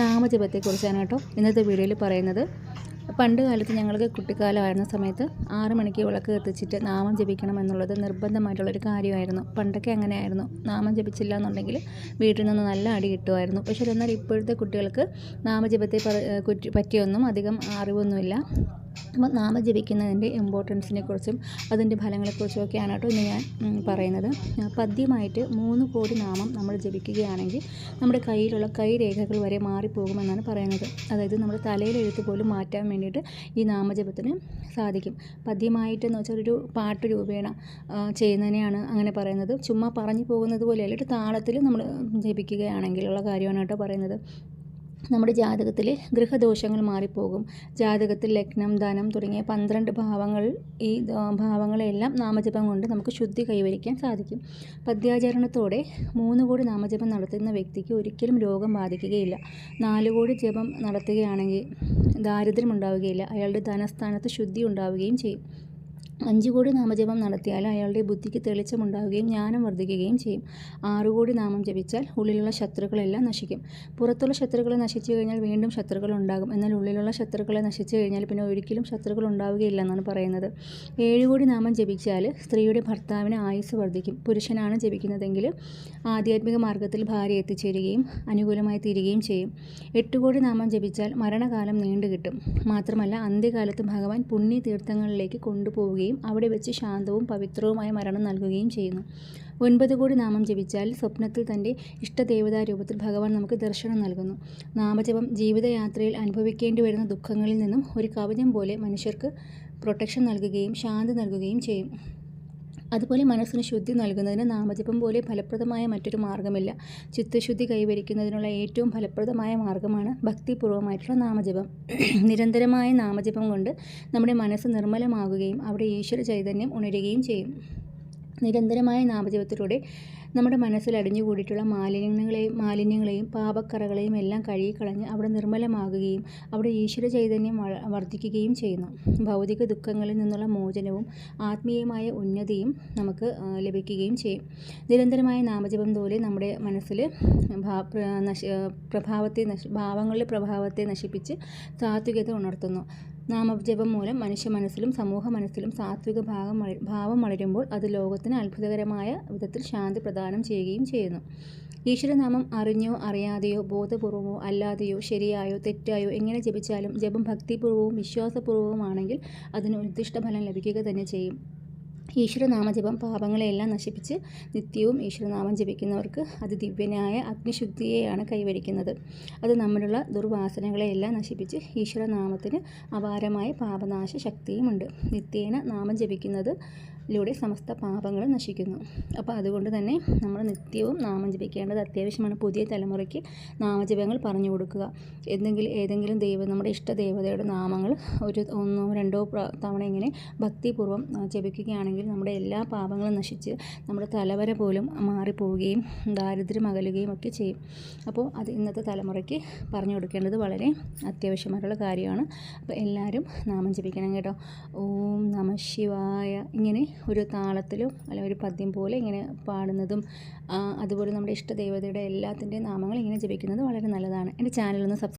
നാമജപത്തെക്കുറിച്ചാണ് കേട്ടോ ഇന്നത്തെ വീഡിയോയിൽ പറയുന്നത്. പണ്ട് കാലത്ത് ഞങ്ങൾക്ക് കുട്ടിക്കാലമായിരുന്ന സമയത്ത് ആറ് മണിക്ക് വിളക്ക് കത്തിച്ചിട്ട് നാമം ജപിക്കണം എന്നുള്ളത് നിർബന്ധമായിട്ടുള്ളൊരു കാര്യമായിരുന്നു. പണ്ടൊക്കെ അങ്ങനെയായിരുന്നു. നാമം ജപിച്ചില്ല എന്നുണ്ടെങ്കിൽ വീട്ടിൽ നിന്ന് നല്ല അടി കിട്ടുമായിരുന്നു. പക്ഷേ എന്നാൽ ഇപ്പോഴത്തെ കുട്ടികൾക്ക് നാമജപത്തെ പറ്റിയൊന്നും അധികം അറിവൊന്നുമില്ല. അപ്പോൾ നാമം ജപിക്കുന്നതിന്റെ ഇമ്പോർട്ടൻസിനെ കുറിച്ചും അതിന്റെ ഫലങ്ങളെക്കുറിച്ചും ഒക്കെയാണ് കേട്ടോ ഇന്ന് ഞാൻ പറയുന്നത്. പദ്യമായിട്ട് മൂന്ന് കോടി നാമം നമ്മൾ ജപിക്കുകയാണെങ്കിൽ നമ്മുടെ കയ്യിലുള്ള കൈരേഖകൾ വരെ മാറിപ്പോകുമെന്നാണ് പറയുന്നത്. അതായത് നമ്മുടെ തലയിലെഴുത്ത് പോലും മാറ്റാൻ വേണ്ടിയിട്ട് ഈ നാമജപത്തിന് സാധിക്കും. പദ്യമായിട്ടെന്ന് വെച്ചാൽ ഒരു പാട്ട് രൂപേണ ചെയ്യുന്നതിനെയാണ് അങ്ങനെ പറയുന്നത്. ചുമ്മാ പറഞ്ഞു പോകുന്നത് പോലെയല്ല താളത്തിൽ നമ്മൾ ജപിക്കുകയാണെങ്കിലുള്ള കാര്യമാണ് കേട്ടോ പറയുന്നത്. നമ്മുടെ ജാതകത്തിൽ ഗൃഹദോഷങ്ങൾ മാറിപ്പോകും. ജാതകത്തിൽ ലഗ്നം ധനം തുടങ്ങിയ പന്ത്രണ്ട് ഭാവങ്ങൾ ഈ ഭാവങ്ങളെല്ലാം നാമജപം കൊണ്ട് നമുക്ക് ശുദ്ധി കൈവരിക്കാൻ സാധിക്കും. പദ്യാചരണത്തോടെ മൂന്ന് കോടി നാമജപം നടത്തുന്ന വ്യക്തിക്ക് ഒരിക്കലും രോഗം ബാധിക്കുകയില്ല. നാല് കോടി ജപം നടത്തുകയാണെങ്കിൽ ദാരിദ്ര്യം ഉണ്ടാവുകയില്ല. അയാളുടെ ധനസ്ഥാനത്ത് ശുദ്ധി ഉണ്ടാവുകയും ചെയ്യും. അഞ്ച് കോടി നാമജപം നടത്തിയാൽ അയാളുടെ ബുദ്ധിക്ക് തെളിച്ചമുണ്ടാവുകയും ജ്ഞാനം വർദ്ധിക്കുകയും ചെയ്യും. ആറ് കോടി നാമം ജപിച്ചാൽ ഉള്ളിലുള്ള ശത്രുക്കളെല്ലാം നശിക്കും. പുറത്തുള്ള ശത്രുക്കളെ നശിച്ചു കഴിഞ്ഞാൽ വീണ്ടും ശത്രുക്കൾ ഉണ്ടാകും എന്നാൽ ഉള്ളിലുള്ള ശത്രുക്കളെ നശിച്ചു കഴിഞ്ഞാൽ പിന്നെ ഒരിക്കലും ശത്രുക്കൾ ഉണ്ടാവുകയില്ല എന്നാണ് പറയുന്നത്. ഏഴ് കോടി നാമം ജപിച്ചാൽ സ്ത്രീയുടെ ഭർത്താവിന് ആയുസ് വർദ്ധിക്കും. പുരുഷനാണ് ജപിക്കുന്നതെങ്കിൽ ആധ്യാത്മിക മാർഗത്തിൽ ഭാര്യ എത്തിച്ചേരുകയും അനുകൂലമായി തീരുകയും ചെയ്യും. എട്ട് കോടി നാമം ജപിച്ചാൽ മരണകാലം നീണ്ടു കിട്ടും മാത്രമല്ല അന്ത്യകാലത്ത് ഭഗവാൻ പുണ്യ തീർത്ഥങ്ങളിലേക്ക് കൊണ്ടുപോവുകയും നൽകുകയും അവിടെ വെച്ച് ശാന്തവും പവിത്രവുമായ മരണം നൽകുകയും ചെയ്യുന്നു. ഒൻപത് കോടി നാമം ജപിച്ചാൽ സ്വപ്നത്തിൽ തന്റെ ഇഷ്ടദേവതാ രൂപത്തിൽ ഭഗവാൻ നമുക്ക് ദർശനം നൽകുന്നു. നാമജപം ജീവിതയാത്രയിൽ അനുഭവിക്കേണ്ടി വരുന്ന ദുഃഖങ്ങളിൽ നിന്നും ഒരു കവചം പോലെ മനുഷ്യർക്ക് പ്രൊട്ടക്ഷൻ നൽകുകയും ശാന്തി നൽകുകയും ചെയ്യും. അതുപോലെ മനസ്സിന് ശുദ്ധി നൽകുന്നതിന് നാമജപം പോലെ ഫലപ്രദമായ മറ്റൊരു മാർഗമില്ല. ചിത്തശുദ്ധി കൈവരിക്കുന്നതിനുള്ള ഏറ്റവും ഫലപ്രദമായ മാർഗമാണ് ഭക്തിപൂർവമായിട്ടുള്ള നാമജപം. നിരന്തരമായ നാമജപം കൊണ്ട് നമ്മുടെ മനസ്സ് നിർമ്മലമാകുകയും അവിടെ ഈശ്വര ചൈതന്യം ഉണരുകയും ചെയ്യും. നിരന്തരമായ നാമജപത്തിലൂടെ നമ്മുടെ മനസ്സിൽ അടിഞ്ഞുകൂടിയിട്ടുള്ള മാലിന്യങ്ങളെയും മാലിന്യങ്ങളെയും പാപക്കറകളെയും എല്ലാം കഴുകിക്കളഞ്ഞ് അവിടെ നിർമ്മലമാകുകയും അവിടെ ഈശ്വര ചൈതന്യം വർദ്ധിക്കുകയും ചെയ്യുന്നു. ഭൗതിക ദുഃഖങ്ങളിൽ നിന്നുള്ള മോചനവും ആത്മീയമായ ഉന്നതിയും നമുക്ക് ലഭിക്കുകയും ചെയ്യും. നിരന്തരമായ നാമജപം പോലെ നമ്മുടെ മനസ്സിൽ പ്രഭാവത്തെ ഭാവങ്ങളുടെ പ്രഭാവത്തെ നശിപ്പിച്ച് താത്വികത ഉണർത്തുന്നു. നാമജപം മൂലം മനുഷ്യ മനസ്സിലും സമൂഹ മനസ്സിലും സാത്വിക ഭാഗം ഭാവം വളരുമ്പോൾ അത് ലോകത്തിന് അത്ഭുതകരമായ വിധത്തിൽ ശാന്തി പ്രദാനം ചെയ്യുകയും ചെയ്യുന്നു. ഈശ്വരനാമം അറിഞ്ഞോ അറിയാതെയോ ബോധപൂർവമോ അല്ലാതെയോ ശരിയായോ തെറ്റായോ എങ്ങനെ ജപിച്ചാലും ജപം ഭക്തിപൂർവവും വിശ്വാസപൂർവവുമാണെങ്കിൽ അതിന് ഉദ്ദിഷ്ട ഫലം ലഭിക്കുക തന്നെ ചെയ്യും. ഈശ്വരനാമജപം പാപങ്ങളെയെല്ലാം നശിപ്പിച്ച് നിത്യവും ഈശ്വരനാമം ജപിക്കുന്നവർക്ക് അതിദിവ്യനായ അഗ്നിശുദ്ധിയെയാണ് കൈവരിക്കുന്നത്. അത് നമ്മളുള്ള ദുർവാസനകളെയെല്ലാം നശിപ്പിച്ച് ഈശ്വരനാമത്തിന് അപാരമായ പാപനാശ ശക്തിയുമുണ്ട് നിത്യേന നാമം ജപിക്കുന്നത് ലൂടെ സമസ്ത പാപങ്ങളും നശിക്കുന്നു. അപ്പോൾ അതുകൊണ്ട് തന്നെ നമ്മൾ നിത്യവും നാമം ജപിക്കേണ്ടത് അത്യാവശ്യമാണ്. പുതിയ തലമുറയ്ക്ക് നാമജപങ്ങൾ പറഞ്ഞു കൊടുക്കുക. എന്തെങ്കിലും ഏതെങ്കിലും ദൈവം നമ്മുടെ ഇഷ്ട ദേവതയുടെ നാമങ്ങൾ ഒരു ഒന്നോ രണ്ടോ തവണ ഇങ്ങനെ ഭക്തിപൂർവം ജപിക്കുകയാണെങ്കിൽ നമ്മുടെ എല്ലാ പാപങ്ങളും നശിച്ച് നമ്മുടെ തലവര പോലും മാറിപ്പോവുകയും ദാരിദ്ര്യം അകലുകയും ഒക്കെ ചെയ്യും. അപ്പോൾ അത് ഇന്നത്തെ തലമുറയ്ക്ക് പറഞ്ഞു കൊടുക്കേണ്ടത് വളരെ അത്യാവശ്യമായിട്ടുള്ള കാര്യമാണ്. അപ്പോൾ എല്ലാവരും നാമം ജപിക്കണം കേട്ടോ. ഓം നമ ശിവായ. ഇങ്ങനെ ഒരു താളത്തിലും അല്ല ഒരു പദ്യം പോലെ ഇങ്ങനെ പാടുന്നതും അതുപോലെ നമ്മുടെ ഇഷ്ടദേവതയുടെ എല്ലാത്തിന്റെയും നാമങ്ങൾ ഇങ്ങനെ ജപിക്കുന്നത് വളരെ നല്ലതാണ്. എന്റെ ചാനലൊന്ന് സബ്സ്ക്രൈബ്